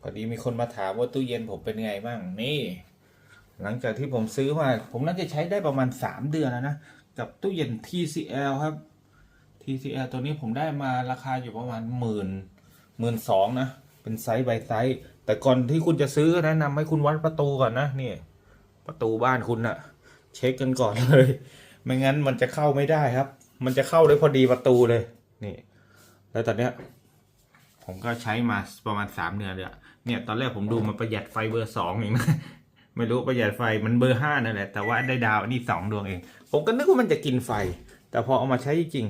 พอดีมีคนมาถามว่าตู้เย็นผมเป็นไงบ้างนี่ หลังจากที่ผมซื้อมา ผมน่าจะใช้ได้ประมาณสามเดือนแล้วนะ กับตู้เย็น TCL ครับ TCL ตัวนี้ผมได้มาราคาอยู่ประมาณหมื่นหมื่นสองนะ เป็นไซส์ใบไซส์ แต่ก่อนที่คุณจะซื้อแนะนำให้คุณวัดประตูก่อนนะนี่ ประตูบ้านคุณนะเช็คกันก่อนเลย ไม่งั้นมันจะเข้าไม่ได้ครับ มันจะเข้าได้พอดีประตูเลย นี่ แล้วตอนเนี้ย ผมก็ใช้มาประมาณสามเดือนเลยเนี่ยตอนแรกผมดูมันประหยัดไฟเบอร์สองเองนะไม่รู้ประหยัดไฟมันเบอร์ห้านั่นแหละ แต่ว่าได้ดาวนนี้สองดวงเอง ผมก็นึกว่ามันจะกินไฟ แต่พอเอามาใช้จริง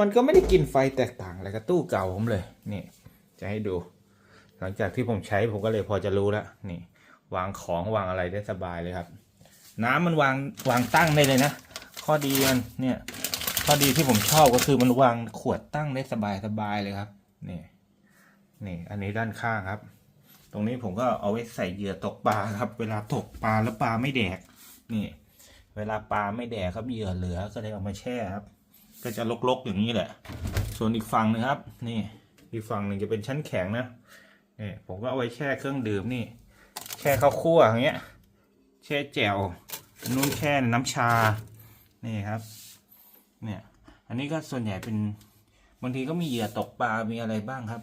มันก็ไม่ได้กินไฟแตกต่างอะไรกับตู้เก่าผมเลย นี่ จะให้ดู หลังจากที่ผมใช้ผมก็เลยพอจะรู้แล้วนี่ วางของวางอะไรได้สบายเลยครับ น้ำมันวางวางตั้งได้เลยนะข้อดีมันเนี่ยข้อดีที่ผมชอบก็คือมันวางขวดตั้งได้สบายสบายเลยครับนี่ นี่อันนี้ด้านข้างครับ ตรงนี้ผมก็เอาไว้ใส่เหยื่อตกปลาครับ เวลาตกปลาแล้วปลาไม่แดก นี่ เวลาปลาไม่แดกครับเหยื่อเหลือก็เลยเอามาแช่ครับ ก็จะลกๆอย่างนี้แหละ ส่วนอีกฝั่งนึงครับ นี่อีกฝั่งหนึ่งจะเป็นชั้นแข็งนะนี่ผมก็เอาไว้แช่เครื่องดื่มนี่ แช่ข้าวคั่วอย่างเงี้ย แช่แจ่วนุ่นแช่น้ำชา นี่ครับ เนี่ย อันนี้ก็ส่วนใหญ่เป็นบางทีก็มีเหยื่อตกปลา มีอะไรบ้างครับ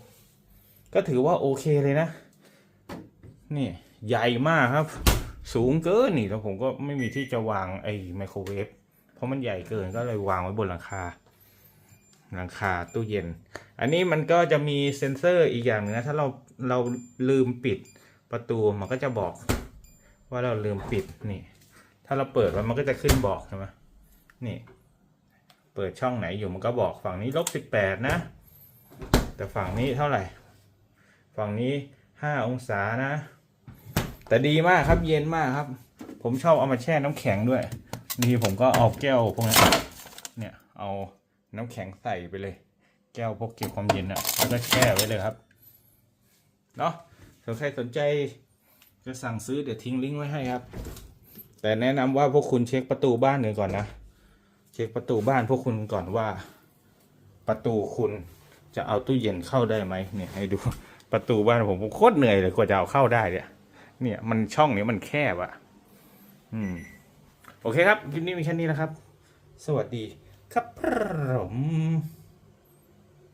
ก็ถือว่าโอเคเลยนะ นี่ใหญ่มากครับ สูงเกินนี่แล้วผมก็ไม่มีที่จะวางไอ้ไมโครเวฟเพราะมันใหญ่เกินก็เลยวางไว้บนหลังคา หลังคาตู้เย็น อันนี้มันก็จะมีเซ็นเซอร์อีกอย่างหนึงนะ ถ้าเราเราลืมปิดประตูมันก็จะบอกว่าเราลืมปิดนี่ ถ้าเราเปิดแล้วมันก็จะขึ้นบอกใช่ไหมนี่ เปิดช่องไหนอยู่มันก็บอกฝั่งนี้ลบสิบแปดนะ แต่ฝั่งนี้เท่าไหร่ ฝั่งนี้ห้าองศานะ แต่ดีมากครับเย็นมากครับ ผมชอบเอามาแช่น้ำแข็งด้วยนี่ผมก็เอาแก้วพวกนี้เนี่ยเอาน้ำแข็งใส่ไปเลย แก้วพวกเก็บความเย็นอะแล้วก็แช่ไว้เลยครับเนาะถ้าใครสนใจจะสั่งซื้อเดี๋ยวทิ้งลิงก์ไว้ให้ครับ แต่แนะนำว่าพวกคุณเช็คประตูบ้านหนึ่งก่อนนะเช็คประตูบ้านพวกคุณก่อนว่า ประตูคุณจะเอาตู้เย็นเข้าได้ไหมเนี่ยให้ดู ประตูบ้านผมผมโคตรเหนื่อยเลยกว่าจะเอาเข้าได้เนี่ยเนี่ย มันช่องเนี้ยมันแคบอะอืม โอเคครับคลิปนี้มีแค่นี้นะครับ สวัสดีครับผม